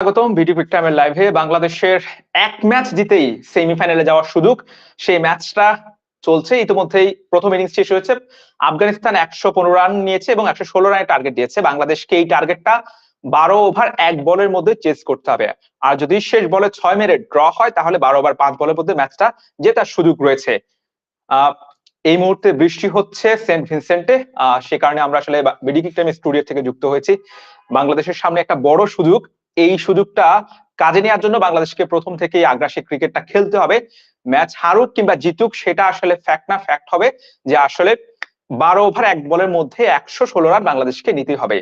স্বাগতম, video pick টাইমের লাইভে বাংলাদেশের এক ম্যাচ জিতেই সেমিফাইনালে যাওয়ার সুযোগ। সেই ম্যাচটা চলছে। ইতিমধ্যেই প্রথম ইনিংস শেষ হয়েছে। আফগানিস্তান একশো পনেরো রান নিয়েছে এবং একশো ষোলো রানের টার্গেট দিয়েছে। বাংলাদেশকে এই টার্গেটটা বারো ওভার এক বলের মধ্যে চেস করতে হবে। আর যদি শেষ বলে ছয় মেরে ড্র হয়, তাহলে বারো ওভার পাঁচ বলের মধ্যে ম্যাচটা জেতার সুযোগ রয়েছে। এই মুহূর্তে বৃষ্টি হচ্ছে সেন্ট ভিনসেন্টে। সে কারণে আমরা আসলে বিডিকিক টাইম স্টুডিও থেকে যুক্ত হয়েছি। বাংলাদেশের সামনে একটা বড় সুযোগ। এই সুযোগটা কাজে নেওয়ার জন্য বাংলাদেশকে প্রথম থেকেই আগ্রাসী ক্রিকেটটা খেলতে হবে। ম্যাচ হারুক কিংবা জিতুক, সেটা আসলে ফ্যাক্ট না ফ্যাক্ট হবে যে আসলে বারো ওভার এক বলের মধ্যে একশো ষোলো রান বাংলাদেশকে নিতে হবে।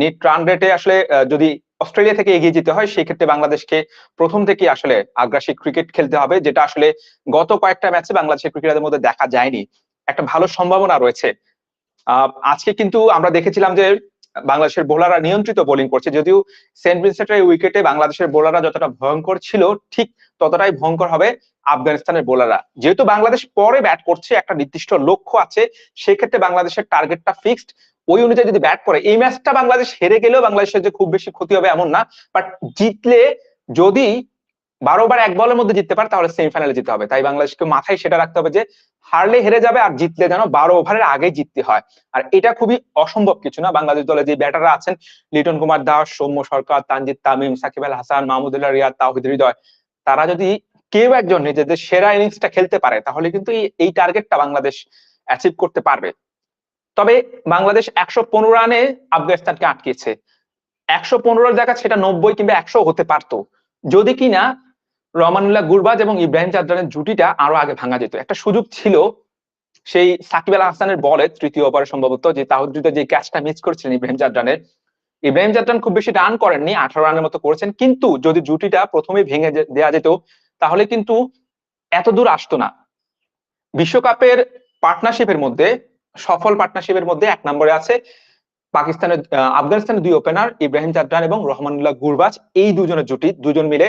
নেট রান রেটে আসলে যদি অস্ট্রেলিয়া থেকে এগিয়ে যেতে হয়, সেই ক্ষেত্রে বাংলাদেশকে প্রথম থেকেই আসলে আগ্রাসী ক্রিকেট খেলতে হবে, যেটা আসলে গত কয়েকটা ম্যাচে বাংলাদেশের ক্রিকেটারদের মধ্যে দেখা যায়নি। একটা ভালো সম্ভাবনা রয়েছে। আজকে কিন্তু আমরা দেখেছিলাম যে বাংলাদেশের বোলাররা নিয়ন্ত্রিত বোলিং করছে। যদিও সেন্ট ভিনসেন্টের উইকেটে বাংলাদেশের বোলাররা যতটা ভয়ঙ্কর ছিল, ঠিক ততটাই ভয়ঙ্কর হবে আফগানিস্তানের বোলাররা যেহেতু বাংলাদেশ পরে ব্যাট করছে, একটা নির্দিষ্ট লক্ষ্য আছে, সেক্ষেত্রে বাংলাদেশের টার্গেটটা ফিক্সড ওই অনুযায়ী যদি ব্যাট করে, এই ম্যাচটা বাংলাদেশ হেরে গেলেও বাংলাদেশের যে খুব বেশি ক্ষতি হবে এমন না বাট জিতলে যদি বারো বার এক বলের মধ্যে জিততে পারে, তাহলে সেমিফাইনালে জিততে হবে। তাই বাংলাদেশকে মাথায় সেটা রাখতে হবে যে হারলে হেরে যাবে আর জিতলে যেন বারো ওভারের আগে জিততে হয়। আর এটা খুবই অসম্ভব কিছু না, বাংলাদেশ দলে যে ব্যাটাররা আছেন, লিটন কুমার দাস, সৌম্য সরকার, তানজিদ তামিম, সাকিব আল হাসান, মাহমুদুল্লাহ রিয়াদ তাহিদ হৃদয়, তারা যদি কেউ একজন নিজেদের সেরা ইনিংসটা খেলতে পারে, তাহলে কিন্তু এই টার্গেটটা বাংলাদেশ অ্যাচিভ করতে পারবে। তবে বাংলাদেশ একশো পনেরো রানে আফগানিস্তানকে আটকেছে। একশো পনেরোর জায়গা সেটা নব্বই কিংবা একশো হতে পারতো। যদি কিনা রহমানুল্লাহ গুরবাজ এবং ইব্রাহিম চাদ্রানের জুটিটা আরও আগে ভাঙা যেত। একটা সুযোগ ছিল সেই সাকিব আল হাসানের বলে তৃতীয় ওভারে সম্ভবত যে তাহিদ যে ক্যাচটা মিস করেছিলেন ইব্রাহিম চাদ্রানের। ইব্রাহিম চাদ্রান খুব বেশি রান করেননি, আঠারো রানের মতো করেছেন। কিন্তু যদি জুটিটা প্রথমে ভেঙে দেওয়া যেত, তাহলে কিন্তু এত দূর আসতো না। বিশ্বকাপের পার্টনারশিপের মধ্যে, সফল পার্টনারশিপের মধ্যে এক নম্বরে আছে। পাকিস্তানের আফগানিস্তানের দুই ওপেনার ইব্রাহিম চাদ্রান এবং রহমানুল্লাহ গুরবাজ, এই দুজনের জুটি, দুজন মিলে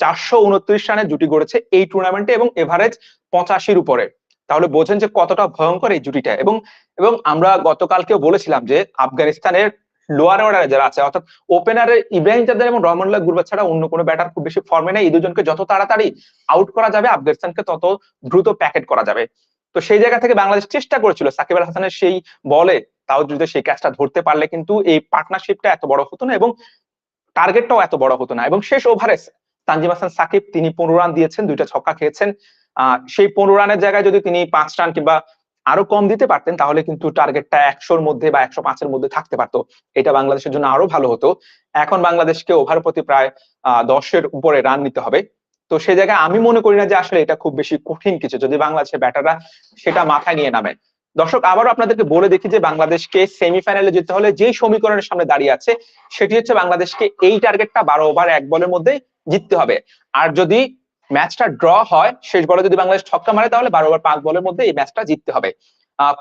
চারশো উনত্রিশ রানের জুটি গড়েছে এই টুর্নামেন্টে এবং এভারেজ পঁচাশির উপরে। তাহলে বোঝেন যে কতটা ভয়ঙ্কর এই জুটিটা। এবং এবং আমরা গতকালকেও বলেছিলাম যে আফগানিস্তানের লোয়ার অর্ডারে যারা আছে, অর্থাৎ ওপেনারের ইব্রাহিম চাদ্দার এবং রহমানুল্লাহ গুরবাজ ছাড়া অন্য কোনো ব্যাটার খুব বেশি ফর্মে নেই। এই দুজনকে যত তাড়াতাড়ি আউট করা যাবে, আফগানিস্তানকে তত দ্রুত প্যাকেট করা যাবে। তো সেই জায়গা থেকে বাংলাদেশ চেষ্টা করেছিল সাকিব আল হাসানের সেই বলে তাও যদি সেই ক্যাচটা ধরতে পারলে কিন্তু এই পার্টনারশিপটা এত বড় হতো না এবং টার্গেটটাও এত বড় হতো না এবং শেষ ওভারে তানজিম হাসান সাকিব তিনি পনেরো রান দিয়েছেন, দুইটা ছক্কা খেয়েছেন। সেই পনেরো রানের জায়গায় যদি তিনি পাঁচ রান কিংবা আরও কম দিতে পারতেন তাহলে কিন্তু টার্গেটটা একশোর মধ্যে বা একশো পাঁচের মধ্যে থাকতে পারতো। এটা বাংলাদেশের জন্য আরও ভালো হতো। এখন বাংলাদেশকে ওভার প্রতি প্রায় দশের উপরে রান নিতে হবে। তো সেই জায়গায় আমি মনে করি না যে আসলে এটা খুব বেশি কঠিন কিছু। যদি বাংলাদেশের ব্যাটাররা সেটা মাথায় নিয়ে নামে দর্শক, আবারও আপনাদেরকে বলে দেখি যে বাংলাদেশকে সেমিফাইনালে যেতে হলে যে সমীকরণের সামনে দাঁড়িয়ে আছে, সেটি হচ্ছে বাংলাদেশকে এই টার্গেটটা বারো ওভার এক বলের মধ্যে জিততে হবে। আর যদি ম্যাচটা ড্র হয়, শেষ বলে যদি বাংলাদেশ ছক্কা মারে, তাহলে বারো ওভার পাঁচ বলের মধ্যে এই ম্যাচটা জিততে হবে।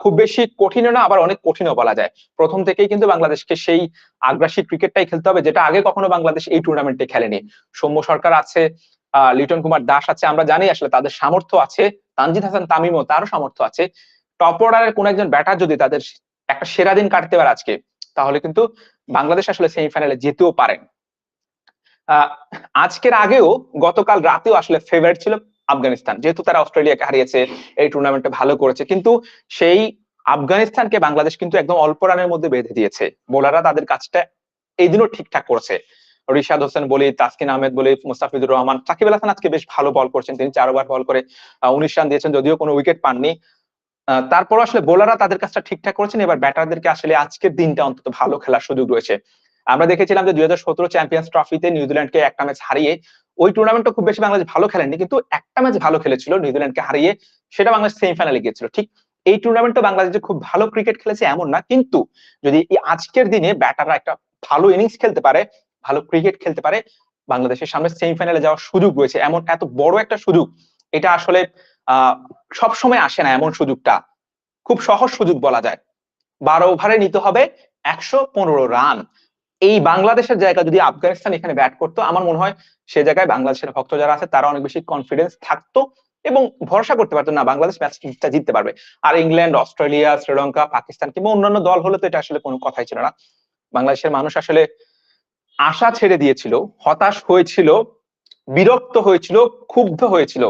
খুব বেশি কঠিনও না, আবার অনেক কঠিনও বলা যায়। প্রথম থেকেই কিন্তু বাংলাদেশকে সেই আগ্রাসী ক্রিকেটটাই খেলতে হবে, যেটা আগে কখনো বাংলাদেশ এই টুর্নামেন্টে খেলেনি। সৌম্য সরকার আছে লিটন কুমার দাস আছে, আমরা জানি আসলে তাদের সামর্থ্য আছে, তানজিদ হাসান তামিমও তারও সামর্থ্য আছে। টপ অর্ডারের কোন একজন ব্যাটার যদি তাদের একটা সেরা দিন কাটতে পারে আজকে, তাহলে কিন্তু বাংলাদেশ আসলে সেমিফাইনালে যেতেও পারেন আজকের আগেও গতকাল রাতেও আসলে ফেভারিট ছিল আফগানিস্তান, যেহেতু তারা অস্ট্রেলিয়াকে হারিয়েছে, এই টুর্নামেন্টে ভালো করেছে, কিন্তু সেই আফগানিস্তানকে বাংলাদেশ কিন্তু একদম অল্প রানের মধ্যে বেঁধে দিয়েছে। বোলাররা তাদের কাজটা এই দিনও ঠিকঠাক করছে। রিশাদ হোসেন বলি, তাসকিন আহমেদ বলি, মুস্তাফিজুর রহমান, সাকিব আল হাসান আজকে বেশ ভালো বল করছেন, তিনি চার ওভার বল করে উনিশ রান দিয়েছেন, যদিও কোনো উইকেট পাননি। তারপর আসলে বোলাররা তাদের কাজটা ঠিকঠাক করেছেন, এবার ব্যাটারদেরকে আসলে আজকের দিনটা অন্তত ভালো খেলার সুযোগ রয়েছে। আমরা দেখেছিলাম যে দুই হাজার সতেরো চ্যাম্পিয়ন্স ট্রফিতে নিউজিল্যান্ডকে একটা ম্যাচ হারিয়ে, ওই টুর্নামেন্টটা খুব বেশি বাংলাদেশ ভালো খেলেনি কিন্তু একটা ম্যাচ ভালো খেলেছিল নিউজিল্যান্ডকে হারিয়ে, সেটা বাংলাদেশ সেমিফাইনালে গিয়েছিল। ঠিক এই টুর্নামেন্টে বাংলাদেশ খুব ভালো ক্রিকেট খেলেছে এমন না, কিন্তু যদি আজকের দিনে ব্যাটাররা একটা ভালো ইনিংস খেলতে পারে, ভালো ক্রিকেট খেলতে পারে, বাংলাদেশের সামনে সেমিফাইনালে যাওয়ার সুযোগ রয়েছে, এমন এত বড় একটা সুযোগ, এটা আসলে সবসময় আসে না এমন সুযোগটা। খুব সহজ সুযোগ বলা যায়। বারো ওভারে নিতে হবে একশো পনেরো রান। এই বাংলাদেশের জায়গা যদি আফগানিস্তান এখানে ব্যাট করতো, আমার মনে হয় সে জায়গায় বাংলাদেশের ভক্ত যারা আছে, তারা অনেক বেশি কনফিডেন্স থাকতো এবং ভরসা করতে পারতো না বাংলাদেশ ম্যাচটা জিততে পারবে। আর ইংল্যান্ড, অস্ট্রেলিয়া, শ্রীলঙ্কা, পাকিস্তান কিংবা অন্যান্য দল হলে তো এটা আসলে কোনো কথাই ছিল না। বাংলাদেশের মানুষ আসলে আশা ছেড়ে দিয়েছিল, হতাশ হয়েছিল, বিরক্ত হয়েছিল, ক্ষুব্ধ হয়েছিল।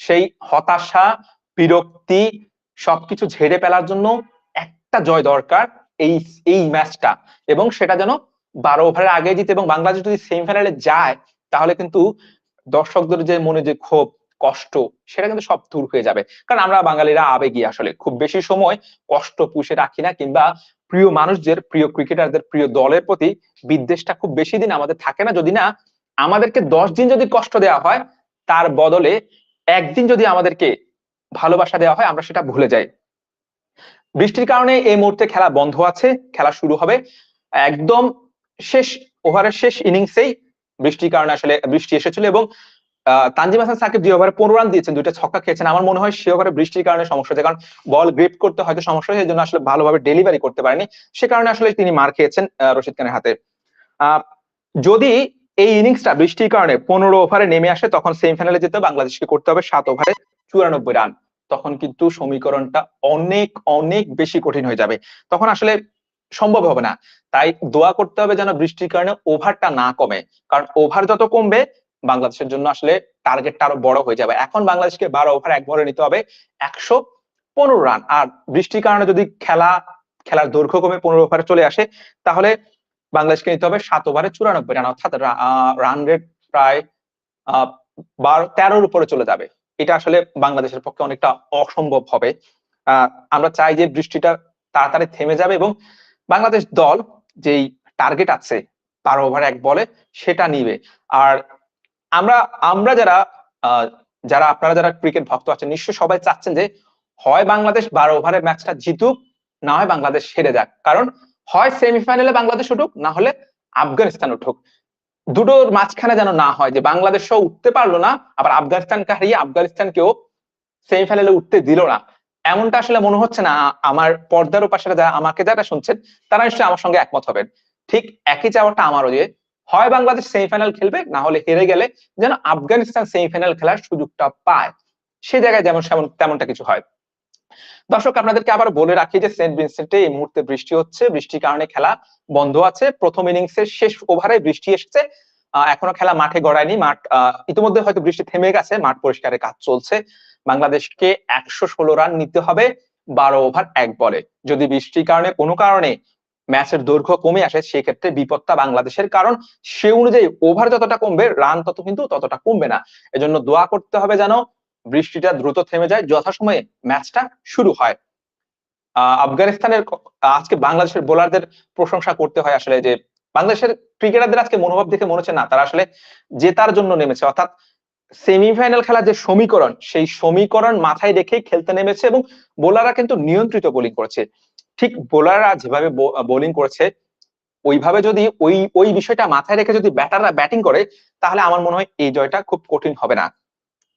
সেই হতাশা, বিরক্তি সবকিছু ঝেড়ে ফেলার জন্য একটা জয় দরকার এই এই ম্যাচটা। এবং সেটা যেন বারো ওভারের আগে জিতে এবং বাংলাদেশ যদি সেমিফাইনালে যায়, তাহলে কিন্তু দর্শকদের যে মনে যে ক্ষোভ, কষ্ট, সেটা কিন্তু সব দূর হয়ে যাবে। কারণ আমরা বাঙালিরা আবেগী আসলে। খুব বেশি সময় কষ্ট পুষে রাখি না কিংবা প্রিয় মানুষদের, প্রিয় ক্রিকেটারদের প্রিয় দলের প্রতি বিদ্বেষটা খুব বেশি দিন আমাদের থাকে না। যদি না আমাদেরকে দশ দিন যদি কষ্ট দেওয়া হয়, তার বদলে একদিন যদি আমাদেরকে ভালোবাসা দেওয়া হয়, আমরা সেটা ভুলে যাই। বৃষ্টির কারণে এই মুহূর্তে খেলা বন্ধ আছে, খেলা শুরু হবে। একদম শেষ, ওভারের শেষ ইনিংসেই বৃষ্টির কারণে আসলে বৃষ্টি এসেছিল এবং তানজিম হাসান সাকিব যে ওভারে পনেরো রান দিয়েছেন, দুইটা ছক্কা খেয়েছেন। আমার মনে হয় সে ওভারে বৃষ্টির কারণে সমস্যা হয়েছে, কারণ বল গ্রিপ করতে হয়তো সমস্যা হয়েছে জন্য আসলে ভালোভাবে ডেলিভারি করতে পারেনি। সে কারণে আসলে তিনি মার খেয়েছেন রশিদ খানের হাতে। যদি এই ইনিংসটা বৃষ্টির কারণে পনেরো ওভারে নেমে আসে, তখন সেমিফাইনালে যেতে বাংলাদেশকে করতে হবে সাত ওভারে চুরানব্বই রান তখন কিন্তু সমীকরণটা অনেক অনেক বেশি কঠিন হয়ে যাবে। তখন আসলে সম্ভব হবে না। তাই দোয়া করতে হবে যেন বৃষ্টির কারণে ওভারটা না কমে। কারণ ওভার যত কমবে, বাংলাদেশের জন্য আসলে টার্গেটটা আরও বড় হয়ে যাবে। এখন বাংলাদেশকে বারো ওভার এক বলে নিতে হবে একশো পনেরো রান আর বৃষ্টির কারণে যদি খেলা, খেলার দৈর্ঘ্য কমে পনেরো ওভারে চলে আসে, তাহলে বাংলাদেশকে নিতে হবে সাত ওভারে চুরানব্বই রান, অর্থাৎ রান রেট প্রায় বারো, তেরোর উপরে চলে যাবে। এটা আসলে বাংলাদেশের পক্ষে অনেকটা অসম্ভব হবে। আমরা চাই যে বৃষ্টিটা তাড়াতাড়ি থেমে যাবে এবং বাংলাদেশ দল যেই টার্গেট আছে, বারো ওভার এক বলে, সেটা নিবে। আর আমরা আমরা যারা যারা আপনারা যারা ক্রিকেট ভক্ত আছেন, নিশ্চয়ই সবাই চাচ্ছেন যে হয় বাংলাদেশ বারো ওভারের ম্যাচটা জিতুক, না হয় বাংলাদেশ হেরে যাক। কারণ হয় সেমিফাইনালে বাংলাদেশ উঠুক, না হলে আফগানিস্তান উঠুক। দুটোর মাঝখানে যেন না হয়, যে বাংলাদেশও উঠতে পারল না, আবার আফগানিস্তানকে হারিয়ে আফগানিস্তানকেও সেমিফাইনালে উঠতে দিল না। এমনটা আসলে মনে হচ্ছে না, আমার পর্দার উপাসে যারা আমাকে যারা শুনছেন, তারা নিশ্চয়ই আমার সঙ্গে একমত হবেন। ঠিক একই চাওয়াটা আমারও যে, হয় বাংলাদেশ সেমিফাইনাল খেলবে, না হলে হেরে গেলে যেন আফগানিস্তান সেমিফাইনাল খেলার সুযোগটা পায়। সে জায়গায় যেমন তেমনটা কিছু হয়। দর্শক, আপনাদেরকে আবার বলে রাখি যে সেন্ট ভিনসেন্টে এই মুহূর্তে বৃষ্টি হচ্ছে। বৃষ্টির কারণে খেলা বন্ধ আছে। প্রথম ইনিংসের শেষ ওভারে বৃষ্টি এসেছে। এখনও খেলা মাঠে গড়ায়নি। মাঠ ইতিমধ্যে হয়তো বৃষ্টি থেমে গেছে। মাঠ পরিষ্কারের কাজ চলছে। বাংলাদেশকে একশো ষোলো রান নিতে হবে বারো ওভার, এক বলে। যদি বৃষ্টির কারণে, কোনো কারণে ম্যাচের দৈর্ঘ্য কমে আসে, সেক্ষেত্রে বিপদটা বাংলাদেশের। কারণ সে অনুযায়ী ওভার যতটা কমবে, রান তত কিন্তু ততটা কমবে না। এজন্য দোয়া করতে হবে যেন বৃষ্টিটা দ্রুত থেমে যায়, যথাসময়ে ম্যাচটা শুরু হয়। আফগানিস্তানের আজকে বাংলাদেশের বোলারদের প্রশংসা করতে হয় আসলে যে, বাংলাদেশের ক্রিকেটারদের আজকে মনোভাব দেখে মনে হচ্ছে, না, তারা আসলে জেতার জন্য নেমেছে। অর্থাৎ সেমিফাইনাল খেলার যে সমীকরণ, সেই সমীকরণ মাথায় রেখেই খেলতে নেমেছে এবং বোলাররা কিন্তু নিয়ন্ত্রিত বোলিং করেছে। ঠিক বোলাররা যেভাবে বোলিং করেছে, ওইভাবে যদি ওই ওই বিষয়টা মাথায় রেখে যদি ব্যাটাররা ব্যাটিং করে, তাহলে আমার মনে হয় এই জয়টা খুব কঠিন হবে না।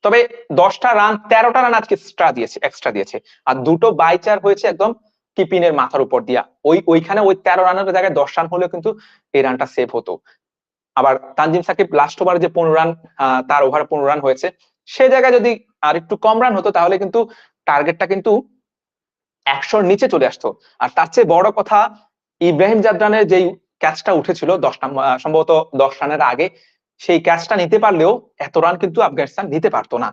তবে দশটা রান তেরোটা রান আজকে এক্সট্রা দিয়েছে এক্সট্রা দিয়েছে। আর দুটো বাইচার হয়েছে একদম কিপিনের মাথার উপর দিয়া। ওই, ওইখানে ওই তেরো রানের জায়গায় দশ রান হলেও কিন্তু এই রানটা সেভ হতো। আবার তানজিম সাকিব লাস্ট ওভারে যে পনেরো রান তার ওভারে পনেরো রান হয়েছে, সে জায়গায় যদি আর একটু কম রান হতো, তাহলে কিন্তু টার্গেটটা কিন্তু একশোর নিচে চলে আসতো। আর তার চেয়ে বড় কথা, ইব্রাহিম জাদরানের যেই ক্যাচটা উঠেছিল দশ সম্ভবত দশ রানের আগে সেই ক্যাচটা নিতে পারলেও এত রান কিন্তু আফগানিস্তান নিতে পারতো না।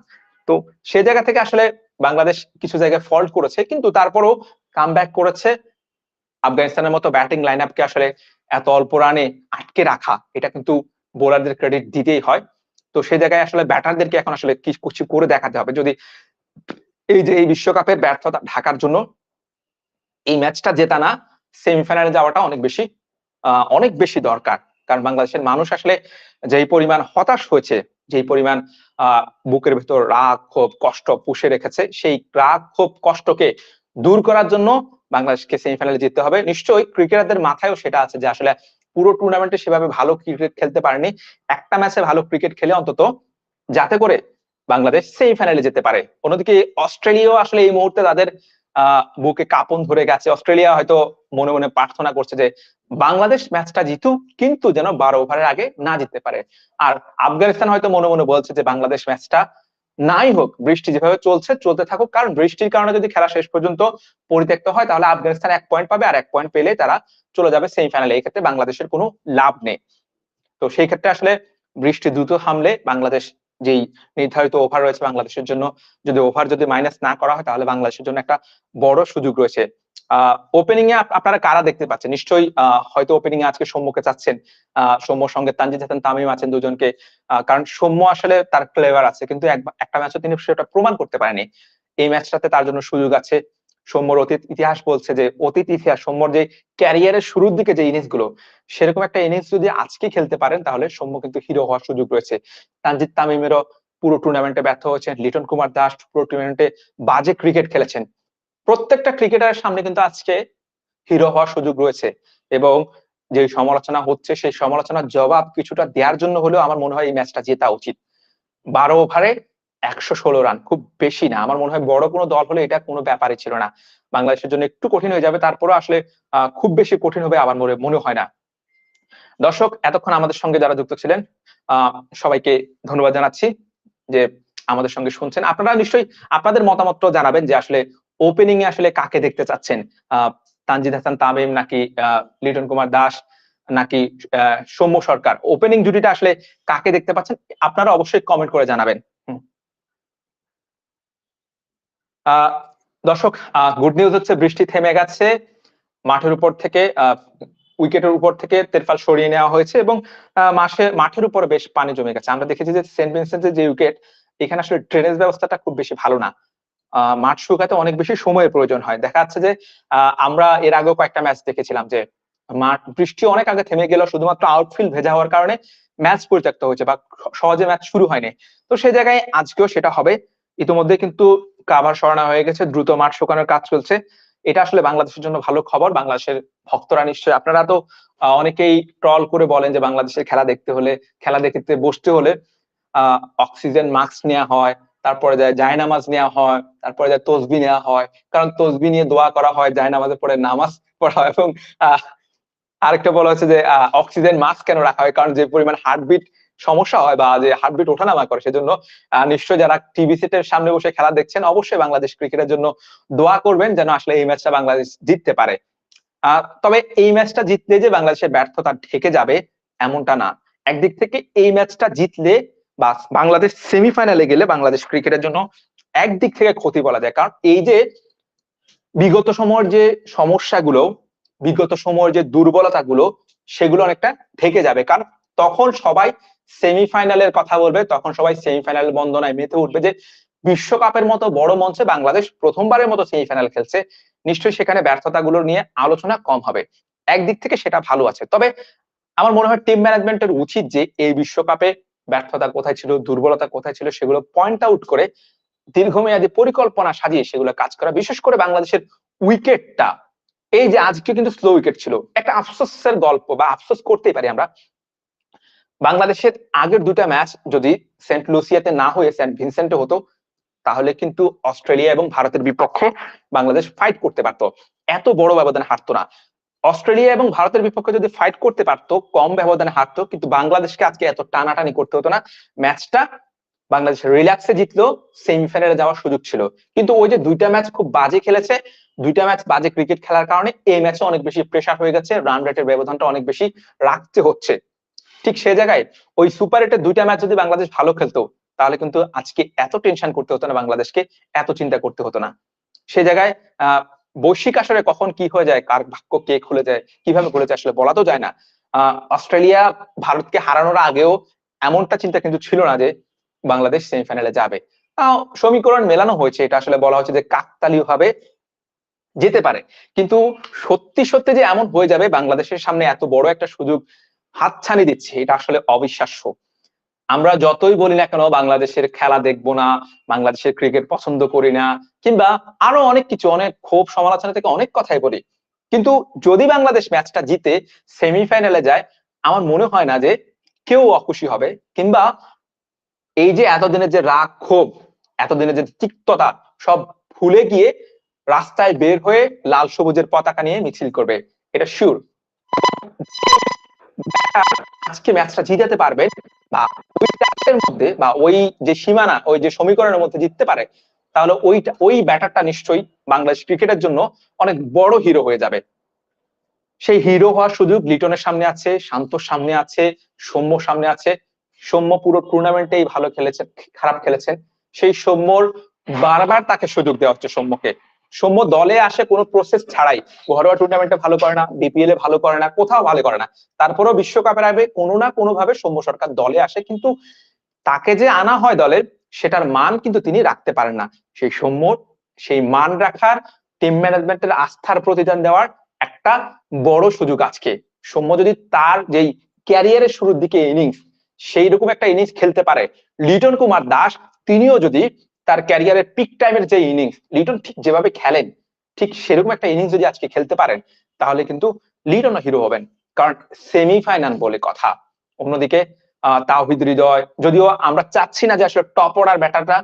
তো সে জায়গা থেকে আসলে বাংলাদেশ কিছু জায়গায় ফল্ট করেছে, কিন্তু তারপরও কাম করেছে আফগানিস্তানের মতো ব্যাটিং লাইন আপকে আসলে এত অল্প রানে আটকে রাখা, এটা কিন্তু বোলারদের ক্রেডিট দিতেই হয়। তো সে জায়গায় আসলে ব্যাটারদেরকে এখন আসলে কিছু করে দেখাতে হবে? যদি এই যে এই বিশ্বকাপের ব্যর্থতা ঢাকার জন্য এই ম্যাচটা জেতা না সেমিফাইনালে যাওয়াটা অনেক বেশি অনেক বেশি দরকার। কারণ বাংলাদেশের মানুষ আসলে যেই পরিমাণ হতাশ হয়েছে, যেই পরিমাণ বুকের ভেতর রাগ, ক্ষোভ, কষ্ট পুষে রেখেছে, সেই রাগ, ক্ষোভ, কষ্টকে দূর করার জন্য বাংলাদেশকে সেমিফাইনালে জিততে হবে। নিশ্চয়ই ক্রিকেটারদের মাথায়ও সেটা আছে যে আসলে পুরো টুর্নামেন্টে সেভাবে ভালো ক্রিকেট খেলতে পারেনি। একটা ম্যাচে ভালো ক্রিকেট খেলে অন্তত যাতে করে বাংলাদেশ সেমিফাইনালে যেতে পারে। অন্যদিকে অস্ট্রেলিয়াও আসলে এই মুহূর্তে তাদের আহ বুকে কাপন ধরে গেছে। অস্ট্রেলিয়া হয়তো মনে মনে প্রার্থনা করছে যে বাংলাদেশ ম্যাচটা জিতুক, কিন্তু যেন বারো ওভারের আগে না জিততে পারে। আর আফগানিস্তান হয়তো মনে মনে বলছে যে বাংলাদেশ ম্যাচটা নাই হোক, বৃষ্টি যেভাবে চলছে, চলতে থাকুক। কারণ বৃষ্টির কারণে যদি খেলা শেষ পর্যন্ত পরিত্যক্ত হয়, তাহলে আফগানিস্তান এক পয়েন্ট পাবে আর এক পয়েন্ট পেলে তারা চলে যাবে সেমিফাইনালে এই ক্ষেত্রে বাংলাদেশের কোনো লাভ নেই। তো সেই ক্ষেত্রে আসলে বৃষ্টি দ্রুত থামলে বাংলাদেশ যেই নির্ধারিত ওভার রয়েছে, বাংলাদেশের জন্য যদি ওভার যদি মাইনাস না করা হয়, তাহলে বাংলাদেশের জন্য একটা বড় সুযোগ রয়েছে। ওপেনিং এ আপনারা কারা দেখতে পাচ্ছেন? নিশ্চয়ই হয়তো ওপেনিং এ আজকে সৌম্যকে চাচ্ছেন সৌম্যর সঙ্গে তানজিদ হাসান, তামিম আছেন দুজনকে কারণ সৌম্য আসলে তার ফ্লেভার আছে, কিন্তু একটা ম্যাচও তিনি সেটা প্রমাণ করতে পারেনি। এই ম্যাচটাতে তার জন্য সুযোগ আছে। সৌম্যর অতীত ইতিহাস বলছে যে, অতীত ইতিহাস, সৌম্যর যে ক্যারিয়ারের শুরুর দিকে যে ইনিংসগুলো, সেরকম একটা ইনিংস যদি আজকে খেলতে পারেন, তাহলে সৌম্য কিন্তু হিরো হওয়ার সুযোগ রয়েছে। তানজিদ তামিমেরও পুরো টুর্নামেন্টে ব্যর্থ হয়েছেন। লিটন কুমার দাস পুরো টুর্নামেন্টে বাজে ক্রিকেট খেলেছেন। প্রত্যেকটা ক্রিকেটারের সামনে কিন্তু আজকে হিরো হওয়ার সুযোগ রয়েছে এবং যে সমালোচনা হচ্ছে, সেই সমালোচনার জবাব কিছুটা দেওয়ার জন্য হলেও আমার মনে হয় এই ম্যাচটা জেতা উচিত। বারো ওভারে একশো ষোলো রান খুব বেশি না। আমার মনে হয় বড় কোনো দল হলে এটা কোনো ব্যাপারই ছিল না। বাংলাদেশের জন্য একটু কঠিন হয়ে যাবে তারপরে আসলে খুব বেশি কঠিন হবে আমার মনে মনে হয় না। দর্শক, এতক্ষণ আমাদের সঙ্গে যারা যুক্ত ছিলেন সবাইকে ধন্যবাদ জানাচ্ছি যে আমাদের সঙ্গে শুনছেন। আপনারা নিশ্চয়ই আপনাদের মতামত জানাবেন যে আসলে ওপেনিং এ আসলে কাকে দেখতে চাচ্ছেন? তানজিদ হাসান, তামিম নাকি লিটন কুমার দাস নাকি সৌম্য সরকার? ওপেনিং জুটিটা আসলে কাকে দেখতে পাচ্ছেন? আপনারা অবশ্যই কমেন্ট করে জানাবেন। দর্শক গুড নিউজ হচ্ছে বৃষ্টি থেমে গেছে। মাঠের উপর থেকে উইকেটের উপর থেকে তেরফাল সরিয়ে নেওয়া হয়েছে এবং মাসে, মাঠের উপরে বেশ পানি জমে গেছে। আমরা দেখেছি যে সেন্ট ভিনসেন্টের যে উইকেট, এখানে আসলে ড্রেনেজ ব্যবস্থাটা খুব বেশি ভালো না। মাঠ শুকাতে অনেক বেশি সময়ের প্রয়োজন হয়। দেখা যাচ্ছে যে আমরা এর আগেও কয়েকটা ম্যাচ দেখেছিলাম যে, মাঠ, বৃষ্টি অনেক আগে থেমে গেল শুধুমাত্র আউটফিল্ড ভেজা হওয়ার কারণে ম্যাচ পরিত্যক্ত হয়েছে বা সহজে ম্যাচ শুরু হয়নি। তো সেই জায়গায় আজকেও সেটা হবে। ইতিমধ্যে কিন্তু কাভার সরানো হয়ে গেছে, দ্রুত মাঠ শুকানোর কাজ চলছে। এটা আসলে বাংলাদেশের জন্য ভালো খবর, বাংলাদেশের ভক্তরা নিশ্চয়ই, আপনারা তো অনেকেই ট্রল করে বলেন যে, বাংলাদেশের খেলা দেখতে হলে, খেলা দেখতে বসতে হলে অক্সিজেন মাস্ক নেওয়া হয় তারপরে যায় জায়নামাজ নেওয়া হয়, তারপরে যায় তসবি নেওয়া হয়। কারণ তসবি নিয়ে দোয়া করা হয় জায়নামাজের পরে নামাজ পড়া হয় এবং আরেকটা বলা হচ্ছে যে অক্সিজেন মাস্ক কেন রাখা হয়? কারণ যে পরিমাণ হার্টবিট সমস্যা হয় বা যে হার্টবিট ওঠানামা করে, সেজন্য নিশ্চয়ই যারা টিভি সেটের সামনে বসে খেলা দেখছেন, অবশ্যই বাংলাদেশ ক্রিকেটের জন্য দোয়া করবেন যেন আসলে এই ম্যাচটা বাংলাদেশ জিততে পারে। তবে এই ম্যাচটা জিতলে যে বাংলাদেশের ব্যর্থতা ঢেকে যাবে, এমনটা না। একদিক থেকে এই ম্যাচটা জিতলে বাংলাদেশ সেমিফাইনালে গেলে বাংলাদেশ ক্রিকেটের জন্য একদিক থেকে ক্ষতি বলা যায়। কারণ এই যে বিগত সময়ের যে সমস্যাগুলো, বিগত সময়ের যে দুর্বলতাগুলো, সেগুলো অনেকটা ঢেকে যাবে। কারণ তখন সবাই সেমিফাইনালের কথা বলবে, তখন সবাই সেমিফাইনাল বন্দনায় মেতে উঠবে যে বিশ্বকাপের মতো বড় মঞ্চে বাংলাদেশ প্রথমবারের মতো সেমিফাইনাল খেলছে। নিশ্চয়ই সেখানে ব্যর্থতাগুলো নিয়ে আলোচনা কম হবে। একদিক থেকে সেটা ভালো আছে। তবে আমার মনে হয় টিম ম্যানেজমেন্টের উচিত যে এই বিশ্বকাপে ব্যর্থতা কোথায় ছিল, দুর্বলতা কোথায় ছিল, সেগুলো পয়েন্ট আউট করে দীর্ঘমেয়াদী পরিকল্পনা সাজিয়ে সেগুলো কাজ করা, বিশেষ করে বাংলাদেশের উইকেটটা। এই যে আজকে কিন্তু স্লো উইকেট ছিল। একটা আফসোসের গল্প বা আফসোস করতেই পারি আমরা। বাংলাদেশের আগের দুটা ম্যাচ যদি সেন্ট লুসিয়াতে না হয়ে সেন্ট ভিনসেন্টে হতো, তাহলে কিন্তু অস্ট্রেলিয়া এবং ভারতের বিপক্ষে বাংলাদেশ ফাইট করতে পারতো। এত বড় ব্যবধানে হারতো না। অস্ট্রেলিয়া এবং ভারতের বিপক্ষে যদি ফাইট করতে পারতো, কম ব্যবধানে হারতো, কিন্তু বাংলাদেশকে আজকে এত টানাটানি করতে হতো না। ম্যাচটা বাংলাদেশ রিল্যাক্সে জিতলো সেমিফাইনালে যাওয়ার সুযোগ ছিল। কিন্তু ওই যে দুইটা ম্যাচ খুব বাজে খেলেছে, দুইটা ম্যাচ বাজে ক্রিকেট খেলার কারণে এই ম্যাচে অনেক বেশি প্রেশার হয়ে গেছে রান রেটের ব্যবধানটা অনেক বেশি রাখতে হচ্ছে। ঠিক সে জায়গায় ওই সুপার এটের দুইটা ম্যাচ যদি বাংলাদেশ ভালো খেলতো, তাহলে কিন্তু আজকে এত টেনশন করতে হতো না বাংলাদেশকে, এত চিন্তা করতে হতো না। সে জায়গায়, আহ বৈশ্বিক আসরে কখন কি হয়ে যায়, কার ভাগ্য কে খুলে যায়, কীভাবে খুলে যায় আসলে বলা তো যায় না। অস্ট্রেলিয়া ভারতকে হারানোর আগেও এমনটা চিন্তা কিন্তু ছিল না যে বাংলাদেশ সেমিফাইনালে যাবে। সমীকরণ মেলানো হয়েছে, এটা আসলে বলা হচ্ছে যে কাকতালীয় ভাবে যেতে পারে। কিন্তু সত্যি সত্যি যে এমন হয়ে যাবে, বাংলাদেশের সামনে এত বড় একটা সুযোগ হাতছানি দিচ্ছে, এটা আসলে অবিশ্বাস্য। আমরা যতই বলি না কেন বাংলাদেশের খেলা দেখব না, বাংলাদেশের ক্রিকেট পছন্দ করি না, কিংবা আরও অনেক কিছু, অনেক ক্ষোভ সমালোচনা থেকে অনেক কথাই বলি। কিন্তু যদি বাংলাদেশ ম্যাচটা জিতে সেমিফাইনালে যায়, আমার মনে হয় না যে কেউ অখুশি হবে, কিংবা এই যে এতদিনের যে রাগ, ক্ষোভ, এতদিনের যে তিক্ততা, সব ভুলে গিয়ে রাস্তায় বের হয়ে লাল সবুজের পতাকা নিয়ে মিছিল করবে। এটা শিওর আজকে ম্যাচটা জিতাতে পারবে বা ওই মধ্যে বা ওই যে সীমানা, ওই যে সমীকরণের মধ্যে জিততে পারে, তাহলে ওইটা ওই ব্যাটারটা নিশ্চয়ই বাংলাদেশ ক্রিকেটের জন্য অনেক বড় হিরো হয়ে যাবে। সেই হিরো হওয়ার সুযোগ লিটনের সামনে আছে, শান্তর সামনে আছে, সৌম্য সামনে আছে। সৌম্য পুরো টুর্নামেন্টেই ভালো খেলেছেন খারাপ খেলেছেন সেই সৌম্যর বারবার তাকে সুযোগ দেওয়া হচ্ছে সৌম্যকে। সৌম্য দলে আসে কোনো প্রসেস ছাড়াই। ঘরোয়া টুর্নামেন্টে ভালো করে না বিপিএল এ ভালো করে না, কোথাও ভালো করে না। তারপরেও বিশ্বকাপের আগে কোনো না কোনো ভাবে সৌম্য সরকার দলে আসে, কিন্তু তাকে যে আনা হয় দলের, সেটার মান কিন্তু তিনি রাখতে পারেন না। সেই সৌম্য, সেই মান রাখার টিম ম্যানেজমেন্টের আস্থার প্রতিদান দেওয়ার একটা বড় সুযোগ আজকে। সৌম্য যদি তার যেই ক্যারিয়ারের শুরুর দিকে ইনিংস সেই রকম একটা ইনিংস খেলতে পারে, লিটন কুমার দাস, তিনিও যদি তার ক্যারিয়ারের পিক টাইমের যে ইনিংস লিটন ঠিক যেভাবে খেলেন, ঠিক সেরকম একটা ইনিংস যদি আজকে খেলতে পারেন, তাহলে কিন্তু লিটনও হিরো হবেন। কারণ সেমিফাইনাল বলে কথা। অন্যদিকে আহ তাওহিদ হৃদয়, যদিও আমরা চাচ্ছি না যে আসলে টপ অর্ডার ব্যাটাররা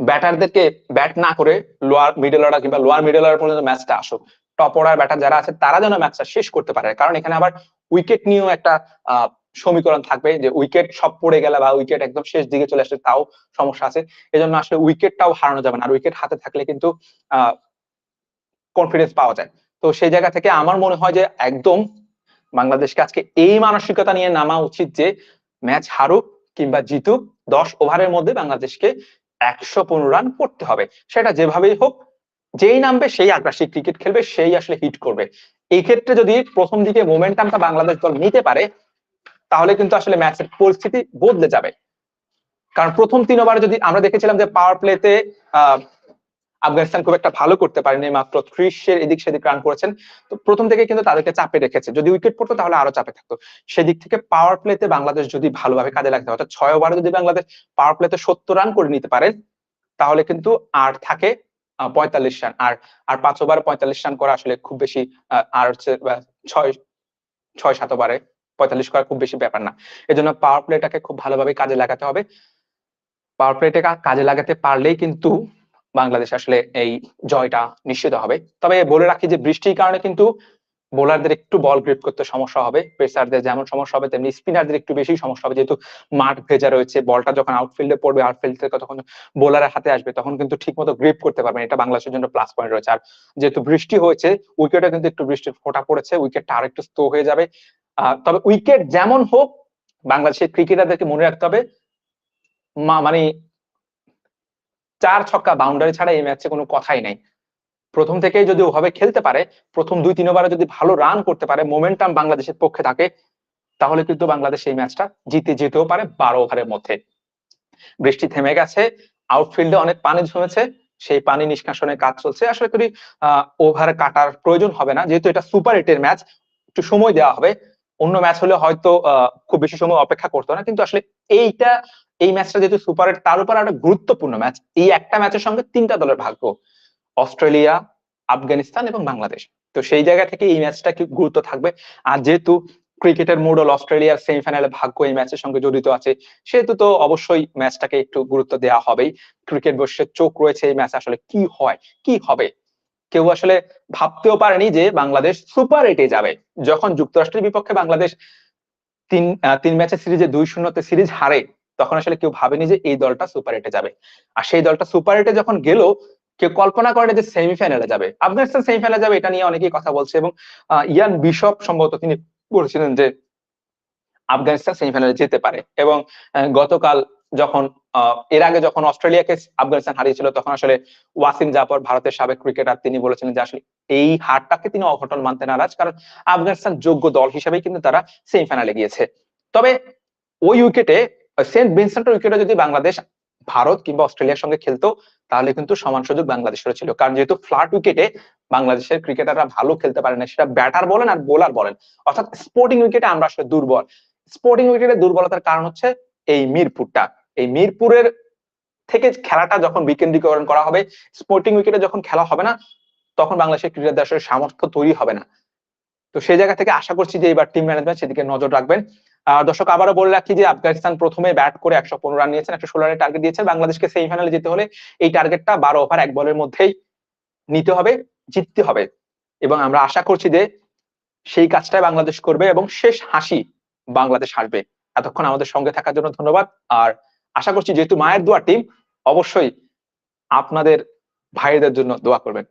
ব্যাটারদেরকে ব্যাট না করে লোয়ার মিডল অর্ডার কিংবা লোয়ার মিডল অর্ডার পর্যন্ত ম্যাচটা আসুক। টপ অর্ডার ব্যাটার যারা আছে, তারা যেন ম্যাচটা শেষ করতে পারে। কারণ এখানে আবার উইকেট নিয়েও একটা সমীকরণ থাকবে যে উইকেট সব পড়ে গেলে বা উইকেট একদম শেষ দিকে চলে আসলে তাও সমস্যা আছে। এজন্য আসলে উইকেটটাও হারানো যাবে না। আর উইকেট হাতে থাকলে কিন্তু কনফিডেন্স পাওয়া যায়। তো সেই জায়গা থেকে আমার মনে হয় যে একদম বাংলাদেশকে আজকে এই মানসিকতা নিয়ে নামা উচিত যে ম্যাচ হারুক কিংবা জিতুক, দশ ওভারের মধ্যে বাংলাদেশকে একশো পনেরো রান করতে হবে। সেটা যেভাবেই হোক, যেই নামবে সেই আগ্রাসী ক্রিকেট খেলবে, সেই আসলে হিট করবে। এই ক্ষেত্রে যদি প্রথম দিকে মোমেন্টামটা বাংলাদেশ দল নিতে পারে তাহলে কিন্তু আসলে ম্যাচের পরিস্থিতি বদলে যাবে। কারণ প্রথম তিন ওভারে যদি আমরা দেখেছিলাম যে পাওয়ার প্লেতে আফগানিস্তান খুব একটা ভালো করতে পারেনি, মাত্র ত্রিশের এদিক সেদিক রান করেছেন। তো প্রথম থেকে কিন্তু তাদেরকে চাপে রেখেছে। যদি উইকেট পড়তো তাহলে আরও চাপে থাকতো। সেদিক থেকে পাওয়ার প্লেতে বাংলাদেশ যদি ভালোভাবে কাজে লাগতে অর্থাৎ ছয় ওভারে যদি বাংলাদেশ পাওয়ার প্লেতে সত্তর রান করে নিতে পারে, তাহলে কিন্তু আর থাকে পঁয়তাল্লিশ রান আর আর পাঁচ ওভারে পঁয়তাল্লিশ রান করা আসলে খুব বেশি আর হচ্ছে ছয় ছয়, সাত ওভারে পঁয়তাল্লিশ করা খুব বেশি ব্যাপার না। এজন্য পাওয়ার প্লেটাকে খুব ভালোভাবে কাজে লাগাতে হবে। পাওয়ার প্লেটাকে কাজে লাগাতে পারলেই কিন্তু বাংলাদেশ আসলে এই জয়টা নিশ্চিত হবে। তবে বলে রাখি যে বৃষ্টির কারণে কিন্তু বোলারদের একটু বল গ্রিপ করতে সমস্যা হবে। পেসারদের যেমন সমস্যা হবে, তেমনি স্পিনারদের একটু বেশি সমস্যা হবে। যেহেতু মাঠ ভেজা রয়েছে বলটা যখন আউটফিল্ডে পড়বে আউটফিল্ড থেকে তখন বোলারের হাতে আসবে, তখন কিন্তু ঠিক মতো গ্রিপ করতে পারবেন এটা বাংলাদেশের জন্য প্লাস পয়েন্ট রয়েছে। আর যেহেতু বৃষ্টি হয়েছে উইকেটে কিন্তু একটু বৃষ্টির ফোটা পড়েছে উইকেটটা আর একটু স্লো হয়ে যাবে। তবে উইকেট যেমন হোক, বাংলাদেশের ক্রিকেটারদেরকে মনে রাখতে হবে মানে চার ছক্কা বাউন্ডারি ছাড়া এই ম্যাচে কোনো কথাই নাই। প্রথম থেকেই যদি ওভাবে খেলতে পারে, প্রথম দুই তিন ওভারে যদি ভালো রান করতে পারে মোমেন্টাম বাংলাদেশের পক্ষে থাকে, তাহলে কিন্তু বাংলাদেশ এই ম্যাচটা জিতে যেতেও পারে বারো ওভারের মধ্যে। বৃষ্টি থেমে গেছে আউটফিল্ডে অনেক পানি জমেছে, সেই পানি নিষ্কাশনের কাজ চলছে। আসলে করি ওভার কাটার প্রয়োজন হবে না, যেহেতু এটা সুপার এটের ম্যাচ একটু সময় দেওয়া হবে। অন্য ম্যাচ হলে হয়তো খুব বেশি সময় অপেক্ষা করতো না। কিন্তু আসলে এইটা, এই ম্যাচটা যেহেতু সুপার এট তার উপর একটা গুরুত্বপূর্ণ ম্যাচ এই একটা ম্যাচের সঙ্গে তিনটা দলের ভাগ্য। অস্ট্রেলিয়া, আফগানিস্তান এবং বাংলাদেশ। তো সেই জায়গা থেকে এই ম্যাচটা কি গুরুত্ব থাকবে। আর যেহেতু ক্রিকেটের মোডল অস্ট্রেলিয়ার সেমিফাইনালে ভাগ্য এই ম্যাচের সঙ্গে জড়িত আছে, সেহেতু তো অবশ্যই ম্যাচটাকে একটু গুরুত্ব দেওয়া হবেই। ক্রিকেট বসে চোখ রয়েছে এই ম্যাচ আসলে কি হয়, কি হবে? কেউ আসলে ভাবতেও পারেনি যে বাংলাদেশ সুপার এটে যাবে। যখন যুক্তরাষ্ট্রের বিপক্ষে বাংলাদেশ তিন তিন ম্যাচের সিরিজে দুই শূন্যতে সিরিজ হারে, তখন আসলে কেউ ভাবেনি যে এই দলটা সুপার এটে যাবে। আর সেই দলটা সুপার এটে যখন গেল, কেউ কল্পনা করে যে সেমিফাইনালে যাবে। আফগানিস্তান সেমিফাইনালে যাবে, এটা নিয়ে অনেকেই কথা বলছে এবং ইয়ান বিশপ সম্ভবত তিনি বলেছিলেন যে আফগানিস্তান সেমিফাইনালে যেতে পারে। এবং গতকাল যখন এর আগে যখন অস্ট্রেলিয়াকে আফগানিস্তান হারিয়েছিল, তখন আসলে ওয়াসিম জাফর ভারতের সাবেক ক্রিকেটার তিনি বলেছিলেন যে আসলে এই হারটাকে তিনি অঘটন মানতে নারাজ। কারণ আফগানিস্তান যোগ্য দল হিসেবেই কিন্তু তারা সেমিফাইনালে গিয়েছে। তবে ওই উইকেটে সেন্ট ভিনসেন্টের উইকেটে যদি বাংলাদেশ, ভারত কিংবা অস্ট্রেলিয়ার সঙ্গে খেলতো, তাহলে কিন্তু সমান সুযোগ বাংলাদেশের ছিল। কারণ যেহেতু ফ্ল্যাট উইকেটে বাংলাদেশের ক্রিকেটাররা ভালো খেলতে পারে না, সেটা ব্যাটার বলেন আর বোলার বলেন। অর্থাৎ স্পোর্টিং উইকেটে আমরা আসলে দুর্বল। স্পোর্টিং উইকেটে দুর্বলতার কারণ হচ্ছে এই মিরপুরটা। এই মিরপুরের থেকে খেলাটা যখন বিকেন্দ্রীকরণ করা হবে স্পোর্টিং উইকেটে যখন খেলা হবে না, তখন বাংলাদেশের ক্রিকেটারদের আসলে সামর্থ্য তৈরি হবে না। তো সেই জায়গা থেকে আশা করছি যে এবার টিম ম্যানেজমেন্ট সেদিকে নজর রাখবেন। দর্শক, আবারও বলে রাখি যে আফগানিস্তান প্রথমে ব্যাট করে একশো পনেরো রান নিয়েছেন, একশো ষোলো রানের টার্গেট দিয়েছে বাংলাদেশকে সেমিফাইনালে যেতে হলে এই টার্গেটটা বারো ওভার এক বলের মধ্যেই নিতে হবে, জিততে হবে। এবং আমরা আশা করছি যে সেই কাজটাই বাংলাদেশ করবে এবং শেষ হাসি বাংলাদেশ হাসবে। এতক্ষণ আমাদের সঙ্গে থাকার জন্য ধন্যবাদ। আর আশা করছি যেহেতু মায়ের দোয়া টিম অবশ্যই আপনাদের ভাইদের জন্য দোয়া করবেন।